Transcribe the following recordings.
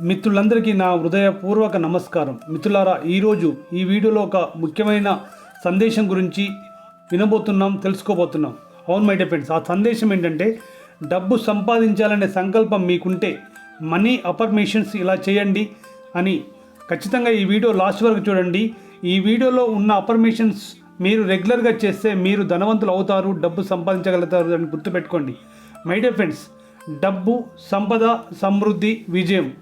మిత్రులందరికీ నా హృదయపూర్వక నమస్కారం. మిత్రులారా ఈరోజు ఈ వీడియోలో ఒక ముఖ్యమైన సందేశం గురించి వినబోతున్నాం తెలుసుకోబోతున్నాం. అవును మై డిపెండ్స్ ఆ సందేశం ఏంటంటే డబ్బు సంపాదించాలనే సంకల్పం మీకుంటే మనీ అపర్మేషన్స్ ఇలా చేయండి అని. ఖచ్చితంగా ఈ వీడియో లాస్ట్ వరకు చూడండి. ఈ వీడియోలో ఉన్న అపర్మేషన్స్ మీరు రెగ్యులర్గా చేస్తే మీరు ధనవంతులు అవుతారు డబ్బు సంపాదించగలుగుతారు అని గుర్తుపెట్టుకోండి. మై డియర్ ఫ్రెండ్స్ డబ్బు సంపద సమృద్ధి విజయం.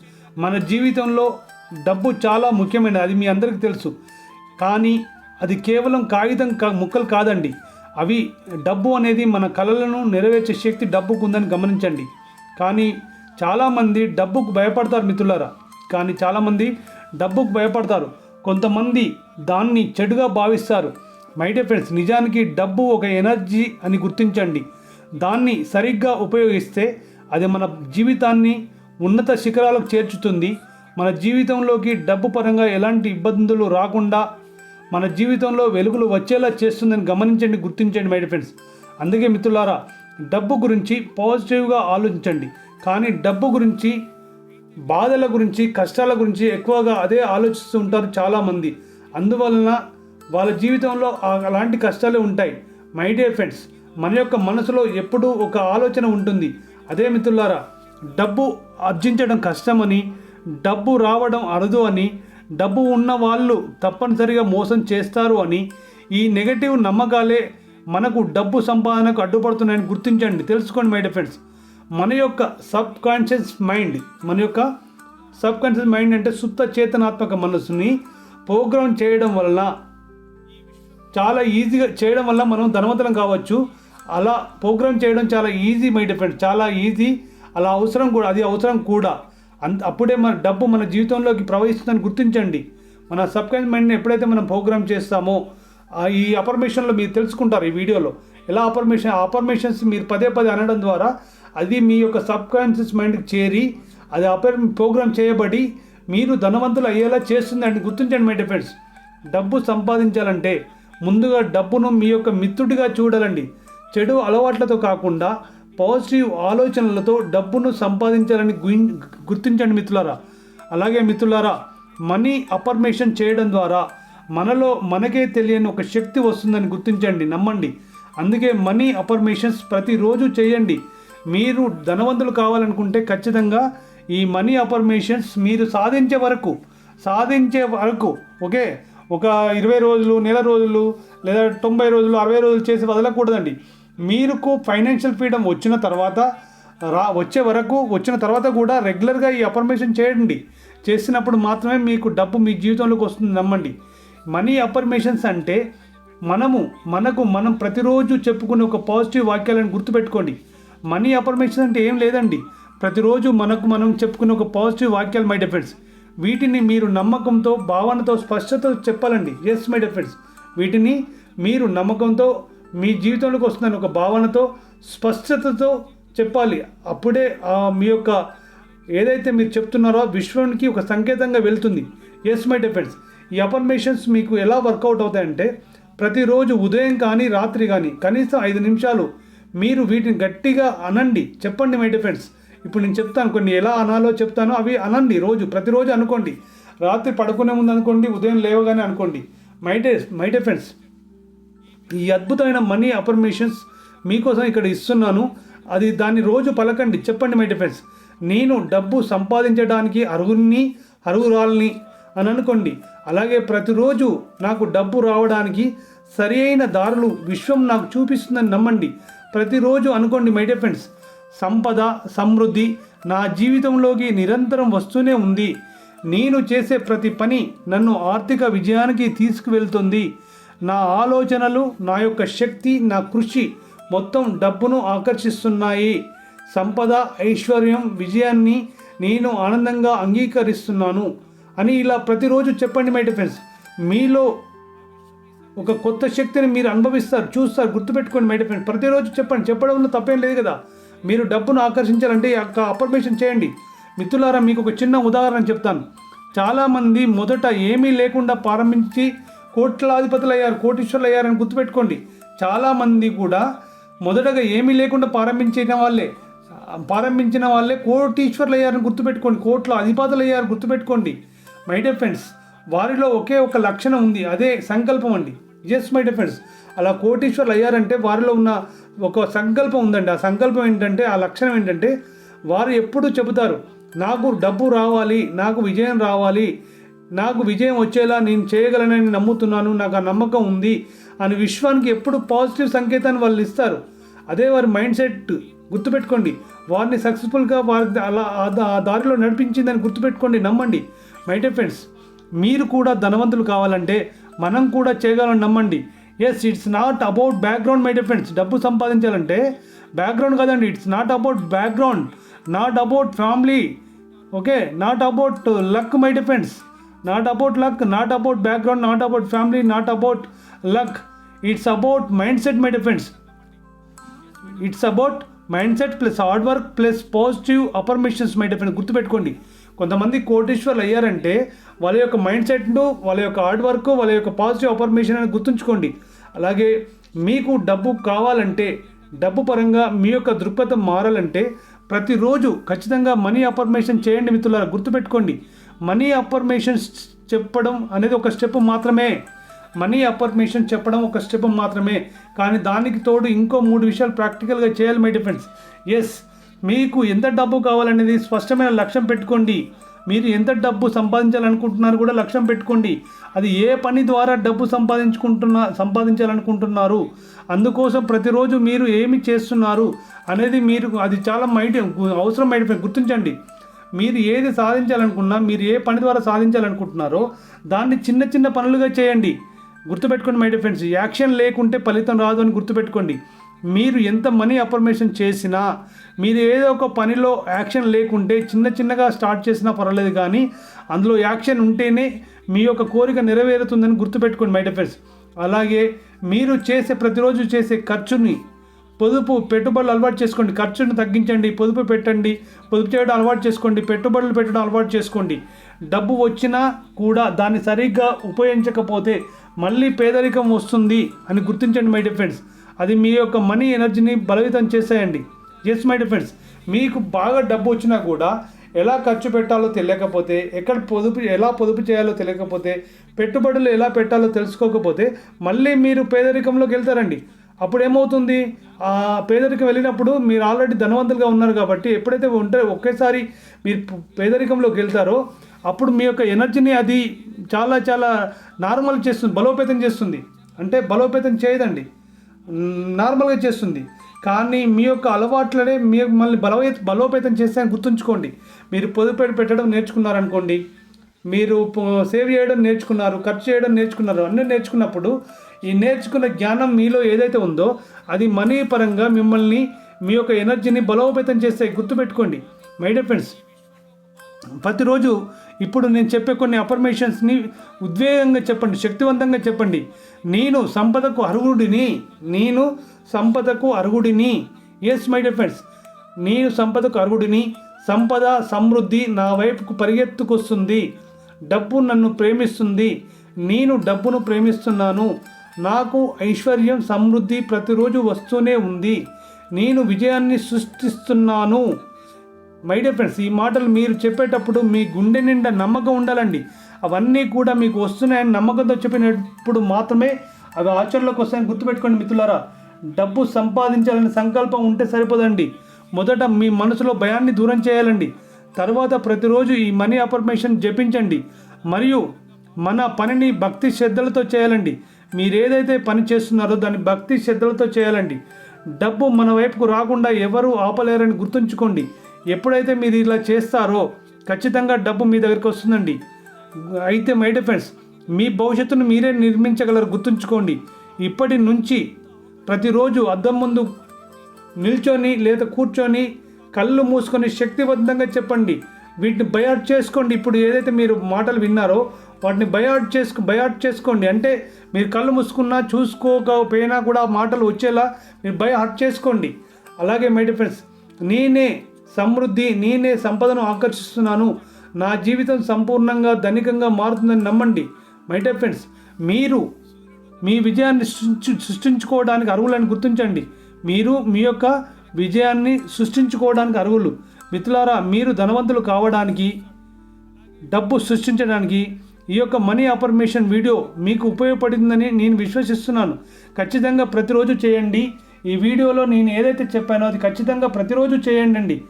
మన జీవితంలో డబ్బు చాలా ముఖ్యమైనది అది మీ అందరికీ తెలుసు. కానీ అది కేవలం కాగితం కా ముక్కలు కాదండి. అవి డబ్బు అనేది మన కళలను నెరవేర్చే శక్తి డబ్బుకు ఉందని గమనించండి. కానీ చాలామంది డబ్బుకు భయపడతారు మిత్రులారా. కానీ చాలామంది డబ్బుకు భయపడతారు. కొంతమంది దాన్ని చెడుగా భావిస్తారు. మై డియర్ ఫ్రెండ్స్ నిజానికి డబ్బు ఒక ఎనర్జీ అని గుర్తించండి. దాన్ని సరిగ్గా ఉపయోగిస్తే అది మన జీవితాన్ని ఉన్నత శిఖరాలకు చేర్చుతుంది. మన జీవితంలోకి డబ్బు పరంగా ఎలాంటి ఇబ్బందులు రాకుండా మన జీవితంలో వెలుగులు వచ్చేలా చేస్తుందని గమనించండి గుర్తించండి మై ఫ్రెండ్స్ అందుకే మిత్రులారా డబ్బు గురించి పాజిటివ్గా ఆలోచించండి. కానీ డబ్బు గురించి బాధల గురించి కష్టాల గురించి ఎక్కువగా అదే ఆలోచిస్తూ ఉంటారు చాలామంది. అందువలన వాళ్ళ జీవితంలో అలాంటి కష్టాలే ఉంటాయి. మై డియర్ ఫ్రెండ్స్ మన యొక్క మనసులో ఎప్పుడూ ఒక ఆలోచన ఉంటుంది. అదే మిత్రులారా డబ్బు ఆర్జించడం కష్టమని డబ్బు రావడం అరుదు అని డబ్బు ఉన్న వాళ్ళు తప్పనిసరిగా మోసం చేస్తారు అని ఈ నెగటివ్ నమ్మకాలే మనకు డబ్బు సంపాదనకు అడ్డుపడుతున్నాయని గుర్తించండి. తెలుసుకోండి మై ఫ్రెండ్స్. మన యొక్క సబ్ కాన్షియస్ మైండ్ మన యొక్క సబ్ కాన్షియస్ మైండ్ అంటే సుప్త చేతనాత్మక మనసుని ప్రోగ్రామ్ చేయడం వలన చాలా ఈజీగా చేయడం వల్ల మనం ధనవంతులం కావచ్చు. అలా ప్రోగ్రామ్ చేయడం చాలా ఈజీ మై ఫ్రెండ్స్. చాలా ఈజీ అలా అవసరం కూడా అది అవసరం కూడా. అంత అప్పుడే మన డబ్బు మన జీవితంలోకి ప్రవహిస్తుందని గుర్తించండి. మన సబ్కాన్స్ మైండ్ని ఎప్పుడైతే మనం ప్రోగ్రామ్ చేస్తామో ఈ అపర్మేషన్లో మీరు తెలుసుకుంటారు ఈ వీడియోలో. ఎలా అపర్మేషన్ అపర్మేషన్స్ మీరు పదే పదే అనడం ద్వారా అది మీ యొక్క సబ్కాన్షియస్ మైండ్కి చేరి అది అపర్ ప్రోగ్రామ్ చేయబడి మీరు ధనవంతులు అయ్యేలా చేస్తుందండి గుర్తించండి మై డిఫెండ్స్ డబ్బు సంపాదించాలంటే ముందుగా డబ్బును మీ యొక్క మిత్రుడిగా చూడాలండి. చెడు అలవాట్లతో కాకుండా పాజిటివ్ ఆలోచనలతో డబ్బును సంపాదించాలని గుర్తించండి మిత్రులారా. అలాగే మిత్రులారా మనీ అపర్మేషన్ చేయడం ద్వారా మనలో మనకే తెలియని ఒక శక్తి వస్తుందని గుర్తించండి నమ్మండి. అందుకే మనీ అపర్మేషన్స్ ప్రతిరోజు చేయండి. మీరు ధనవంతులు కావాలనుకుంటే ఖచ్చితంగా ఈ మనీ అపర్మేషన్స్ మీరు సాధించే వరకు సాధించే వరకు ఓకే? ఒక ఇరవై రోజులు నెల రోజులు లేదా తొంభై రోజులు అరవై రోజులు చేసి వదలకూడదండి. మీకు ఫైనాన్షియల్ ఫ్రీడమ్ వచ్చిన తర్వాత రా వచ్చే వరకు వచ్చిన తర్వాత కూడా రెగ్యులర్గా ఈ అపర్మేషన్ చేయండి. చేసినప్పుడు మాత్రమే మీకు డబ్బు మీ జీవితంలోకి వస్తుంది నమ్మండి. మనీ అపర్మేషన్స్ అంటే మనము మనకు మనం ప్రతిరోజు చెప్పుకునే ఒక పాజిటివ్ వాక్యాలను గుర్తుపెట్టుకోండి. మనీ అపర్మేషన్ అంటే ఏం లేదండి. ప్రతిరోజు మనకు మనం చెప్పుకునే ఒక పాజిటివ్ వాక్యాలు మై డిఫెండ్స్ వీటిని మీరు నమ్మకంతో భావనతో స్పష్టతో చెప్పాలండి. ఎస్ మై డిఫెండ్స్ వీటిని మీరు నమ్మకంతో మీ జీవితంలోకి వస్తుందని ఒక భావనతో స్పష్టతతో చెప్పాలి. అప్పుడే మీ యొక్క ఏదైతే మీరు చెప్తున్నారో విశ్వానికి ఒక సంకేతంగా వెళ్తుంది. ఎస్ మై డిఫెన్స్ ఈ అఫర్మేషన్స్ మీకు ఎలా వర్కౌట్ అవుతాయంటే ప్రతిరోజు ఉదయం కానీ రాత్రి కానీ కనీసం ఐదు నిమిషాలు మీరు వీటిని గట్టిగా అనండి. చెప్పండి మై డిఫెండ్స్ ఇప్పుడు నేను చెప్తాను కొన్ని ఎలా అనాలో చెప్తానో అవి అనండి రోజు ప్రతిరోజు అనుకోండి. రాత్రి పడుకునే ముందు అనుకోండి ఉదయం లేవగానే అనుకోండి. మై డే మై డిఫెండ్స్ ఈ అద్భుతమైన మనీ అఫర్మేషన్స్ మీకోసం ఇక్కడ ఇస్తున్నాను. అది దాన్ని రోజు పలకండి. చెప్పండి మై డిఫెన్స్ నేను డబ్బు సంపాదించడానికి అర్హుల్ని అర్హురాల్ని అని అనుకోండి. అలాగే ప్రతిరోజు నాకు డబ్బు రావడానికి సరి అయిన దారులు విశ్వం నాకు చూపిస్తుందని నమ్మండి. ప్రతిరోజు అనుకోండి మై డిఫెన్స్ సంపద సమృద్ధి నా జీవితంలోకి నిరంతరం వస్తూనే ఉంది. నేను చేసే ప్రతి పని నన్ను ఆర్థిక విజయానికి తీసుకువెళ్తుంది. నా ఆలోచనలు నా యొక్క శక్తి నా కృషి మొత్తం డబ్బును ఆకర్షిస్తున్నాయి. సంపద ఐశ్వర్యం విజయాన్ని నేను ఆనందంగా అంగీకరిస్తున్నాను అని ఇలా ప్రతిరోజు చెప్పండి మై డిఫెన్స్ మీలో ఒక కొత్త శక్తిని మీరు అనుభవిస్తారు చూస్తారు గుర్తుపెట్టుకోండి మై డిఫెన్స్ ప్రతిరోజు చెప్పండి చెప్పడంలో తప్పేం లేదు కదా. మీరు డబ్బును ఆకర్షించాలంటే యొక్క అపర్మేషన్ చేయండి. మిత్రులారా మీకు ఒక చిన్న ఉదాహరణ చెప్తాను. చాలామంది మొదట ఏమీ లేకుండా ప్రారంభించి కోట్లాధిపతులు అయ్యారు కోటీశ్వరులు అయ్యారని గుర్తుపెట్టుకోండి. చాలామంది కూడా మొదటగా ఏమీ లేకుండా ప్రారంభించిన వాళ్ళే. ప్రారంభించిన వాళ్ళే కోటీశ్వర్లు అయ్యారని గుర్తుపెట్టుకోండి. కోట్ల అధిపతులు అయ్యారు గుర్తుపెట్టుకోండి. మై డియర్ ఫ్రెండ్స్ వారిలో ఒకే ఒక లక్షణం ఉంది. అదే సంకల్పం అండి. ఎస్ మై డియర్ ఫ్రెండ్స్ అలా కోటీశ్వర్లు అయ్యారంటే వారిలో ఉన్న ఒక సంకల్పం ఉందండి. ఆ సంకల్పం ఏంటంటే ఆ లక్షణం ఏంటంటే వారు ఎప్పుడూ చెబుతారు నాకు డబ్బు రావాలి నాకు విజయం రావాలి నాకు విజయం వచ్చేలా నేను చేయగలనని నమ్ముతున్నాను నాకు ఆ నమ్మకం ఉంది అని విశ్వానికి ఎప్పుడు పాజిటివ్ సంకేతాన్ని వాళ్ళు ఇస్తారు. అదే వారి మైండ్ సెట్ గుర్తుపెట్టుకోండి. వారిని సక్సెస్ఫుల్గా వారి అలా ఆ దారిలో నడిపించిందని గుర్తుపెట్టుకోండి నమ్మండి. మై డే ఫ్రెండ్స్ మీరు కూడా ధనవంతులు కావాలంటే మనం కూడా చేయగలని నమ్మండి. Yes it's not about background my dear friends డబ్బు సంపాదించాలంటే బ్యాక్గ్రౌండ్ కదండి. It's not about background not about family okay not about luck my friends not about luck not about background not about family not about luck it's about mindset my friends it's about mindset plus hard work plus positive affirmations my defence గుర్తుపెట్టుకోండి. కొంతమంది కోటీశ్వర్లు అయ్యారంటే వాళ్ళ యొక్క mind సెట్ను వాళ్ళ యొక్క hard work వాళ్ళ యొక్క పాజిటివ్ అపర్మిషన్ అని గుర్తుంచుకోండి. అలాగే మీకు డబ్బు కావాలంటే డబ్బు పరంగా మీ యొక్క దృక్పథం మారాలంటే ప్రతిరోజు ఖచ్చితంగా మనీ అపర్మేషన్ చేయండి మిత్రులారా. గుర్తుపెట్టుకోండి. మనీ అపర్మేషన్స్ చెప్పడం అనేది ఒక స్టెప్ మాత్రమే. మనీ అపర్మేషన్ చెప్పడం ఒక స్టెప్ మాత్రమే. కానీ దానికి తోడు ఇంకో మూడు విషయాలు ప్రాక్టికల్గా చేయాలి మై డిఫెండ్స్ ఎస్ మీకు ఎంత డబ్బు కావాలనేది స్పష్టమైన లక్ష్యం పెట్టుకోండి. మీరు ఎంత డబ్బు సంపాదించాలనుకుంటున్నారు కూడా లక్ష్యం పెట్టుకోండి. అది ఏ పని ద్వారా డబ్బు సంపాదించుకుంటున్నా సంపాదించాలనుకుంటున్నారు? అందుకోసం ప్రతిరోజు మీరు ఏమి చేస్తున్నారు అనేది మీరు అది చాలా మైండ్ అవసరం మైండ్ గుర్తించండి. మీరు ఏది సాధించాలనుకున్నా మీరు ఏ పని ద్వారా సాధించాలనుకుంటున్నారో దాన్ని చిన్న చిన్న పనులుగా చేయండి. గుర్తుపెట్టుకోండి మై డియర్ ఫ్రెండ్స్ యాక్షన్ లేకుంటే ఫలితం రాదు అని గుర్తుపెట్టుకోండి. మీరు ఎంత మనీ అఫర్మేషన్ చేసినా మీరు ఏదో ఒక పనిలో యాక్షన్ లేకుంటే చిన్న చిన్నగా స్టార్ట్ చేసినా పర్వాలేదు కానీ అందులో యాక్షన్ ఉంటేనే మీ యొక్క కోరిక నెరవేరుతుందని గుర్తుపెట్టుకోండి మై డియర్ ఫ్రెండ్స్ అలాగే మీరు చేసే ప్రతిరోజు చేసే ఖర్చుని పొదుపు పెట్టుబడులు అలవాటు చేసుకోండి. ఖర్చును తగ్గించండి పొదుపు పెట్టండి పొదుపు చేయడం అలవాటు చేసుకోండి పెట్టుబడులు పెట్టడం అలవాటు చేసుకోండి. డబ్బు వచ్చినా కూడా దాన్ని సరిగ్గా ఉపయోగించకపోతే మళ్ళీ పేదరికం వస్తుంది అని గుర్తించండి మై డిఫెండ్స్ అది మీ యొక్క మనీ ఎనర్జీని బలవితం చేసేయండి. ఎస్ మై డిఫెండ్స్ మీకు బాగా డబ్బు వచ్చినా కూడా ఎలా ఖర్చు పెట్టాలో తెలియకపోతే ఎక్కడ పొదుపు ఎలా పొదుపు చేయాలో తెలియకపోతే పెట్టుబడులు ఎలా పెట్టాలో తెలుసుకోకపోతే మళ్ళీ మీరు పేదరికంలోకి వెళ్తారండి. అప్పుడు ఏమవుతుంది ఆ పేదరికం వెళ్ళినప్పుడు మీరు ఆల్రెడీ ధనవంతులుగా ఉన్నారు కాబట్టి ఎప్పుడైతే ఉంటే ఒకేసారి మీరు పేదరికంలోకి వెళ్తారో అప్పుడు మీ యొక్క ఎనర్జీని అది చాలా చాలా నార్మల్ చేస్తుంది బలోపేతం చేస్తుంది. అంటే బలోపేతం చేయదండి. నార్మల్గా చేస్తుంది. కానీ మీ యొక్క అలవాట్లనే మీ మళ్ళీ బలవే బలోపేతం చేస్తే గుర్తుంచుకోండి. మీరు పొదుపు పెట్టడం నేర్చుకున్నారనుకోండి మీరు సేవ్ చేయడం నేర్చుకున్నారు ఖర్చు చేయడం నేర్చుకున్నారు అన్నీ నేర్చుకున్నప్పుడు ఈ నేర్చుకున్న జ్ఞానం మీలో ఏదైతే ఉందో అది మనీ పరంగా మిమ్మల్ని మీ యొక్క ఎనర్జీని బలోపేతం చేస్తే గుర్తుపెట్టుకోండి మై డియర్ ఫ్రెండ్స్ ప్రతిరోజు ఇప్పుడు నేను చెప్పే కొన్ని అఫర్మేషన్స్ని ఉద్వేగంగా చెప్పండి శక్తివంతంగా చెప్పండి. నేను సంపదకు అర్హుడిని నేను సంపదకు అర్హుడిని. ఎస్ మై డియర్ ఫ్రెండ్స్ నేను సంపదకు అర్హుడిని సంపద సమృద్ధి నా వైపుకు పరిగెత్తుకొస్తుంది. డబ్బు నన్ను ప్రేమిస్తుంది. నేను డబ్బును ప్రేమిస్తున్నాను. నాకు ఐశ్వర్యం సమృద్ధి ప్రతిరోజు వస్తూనే ఉంది. నేను విజయాన్ని సృష్టిస్తున్నాను. మై డియర్ ఫ్రెండ్స్ ఈ మాటలు మీరు చెప్పేటప్పుడు మీ గుండె నిండా నమ్మకం ఉండాలండి. అవన్నీ కూడా మీకు వస్తున్నాయని నమ్మకంతో చెప్పినప్పుడు మాత్రమే అవి ఆచరణలోకి వస్తాయని గుర్తుపెట్టుకోండి మిత్రులారా. డబ్బు సంపాదించాలని సంకల్పం ఉంటే సరిపోదండి. మొదట మీ మనసులో భయాన్ని దూరం చేయాలండి. తర్వాత ప్రతిరోజు ఈ మనీ అఫర్మేషన్ జపించండి. మరియు మన పనిని భక్తి శ్రద్ధలతో చేయాలండి. మీరు ఏదైతే పని చేస్తున్నారో దాన్ని భక్తి శ్రద్ధలతో చేయాలండి. డబ్బు మన వైపుకు రాకుండా ఎవరు ఆపలేరని గుర్తుంచుకోండి. ఎప్పుడైతే మీరు ఇలా చేస్తారో ఖచ్చితంగా డబ్బు మీ దగ్గరికి వస్తుందండి. అయితే మై డిఫెన్స్ మీ భవిష్యత్తును మీరే నిర్మించగలరు గుర్తుంచుకోండి. ఇప్పటి నుంచి ప్రతిరోజు అద్దం ముందు నిల్చొని లేదా కూర్చొని కళ్ళు మూసుకొని శక్తివంతంగా చెప్పండి. వీటిని బయాట్ చేసుకోండి. ఇప్పుడు ఏదైతే మీరు మాటలు విన్నారో వాటిని బయాట్ చేసుకు బయాట్ చేసుకోండి. అంటే మీరు కళ్ళు మూసుకున్నా చూసుకోకపోయినా కూడా మాటలు వచ్చేలా మీరు బయాట్ చేసుకోండి. అలాగే మై ఫ్రెండ్స్ నేనే సమృద్ధి నేనే సంపదను ఆకర్షిస్తున్నాను. నా జీవితం సంపూర్ణంగా ధనికంగా మారుతుందని నమ్మండి. మై ఫ్రెండ్స్ మీరు మీ విజయాన్ని సృష్టించు సృష్టించుకోవడానికి అర్హులను గుర్తించండి. మీరు మీ యొక్క విజయాన్ని సృష్టించుకోవడానికి అర్హులు. మిత్రులారా మీరు ధనవంతులు కావడానికి డబ్బు సృష్టించడానికి ఈ యొక్క మనీ అఫర్మేషన్ వీడియో మీకు ఉపయోగపడిందని నేను విశ్వసిస్తున్నాను. ఖచ్చితంగా ప్రతిరోజు చేయండి. ఈ వీడియోలో నేను ఏదైతే చెప్పానో అది ఖచ్చితంగా ప్రతిరోజు చేయండి అండి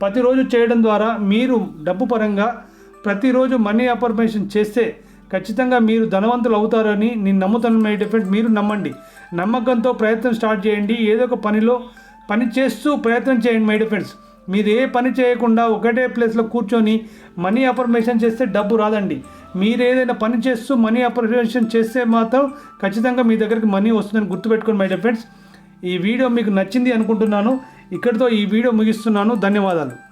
ప్రతిరోజు చేయడం ద్వారా మీరు డబ్బు పరంగా ప్రతిరోజు మనీ అఫర్మేషన్ చేస్తే ఖచ్చితంగా మీరు ధనవంతులు అవుతారని నేను నమ్ముతాను మై డిఫరెంట్ మీరు నమ్మండి. నమ్మకంతో ప్రయత్నం స్టార్ట్ చేయండి. ఏదో ఒక పనిలో పని చేస్తూ ప్రయత్నం చేయండి మై ఫ్రెండ్స్ మీరు ఏ పని చేయకుండా ఒకటే ప్లేస్లో కూర్చొని మనీ అఫర్మేషన్ చేస్తే డబ్బు రాదండి. మీరు ఏదైనా పని చేస్తూ మనీ అఫర్మేషన్ చేస్తే మాత్రం ఖచ్చితంగా మీ దగ్గరికి మనీ వస్తుందని గుర్తుపెట్టుకోండి మై ఫ్రెండ్స్ ఈ వీడియో మీకు నచ్చింది అనుకుంటున్నాను. ఇక్కడితో ఈ వీడియో ముగిస్తున్నాను. ధన్యవాదాలు.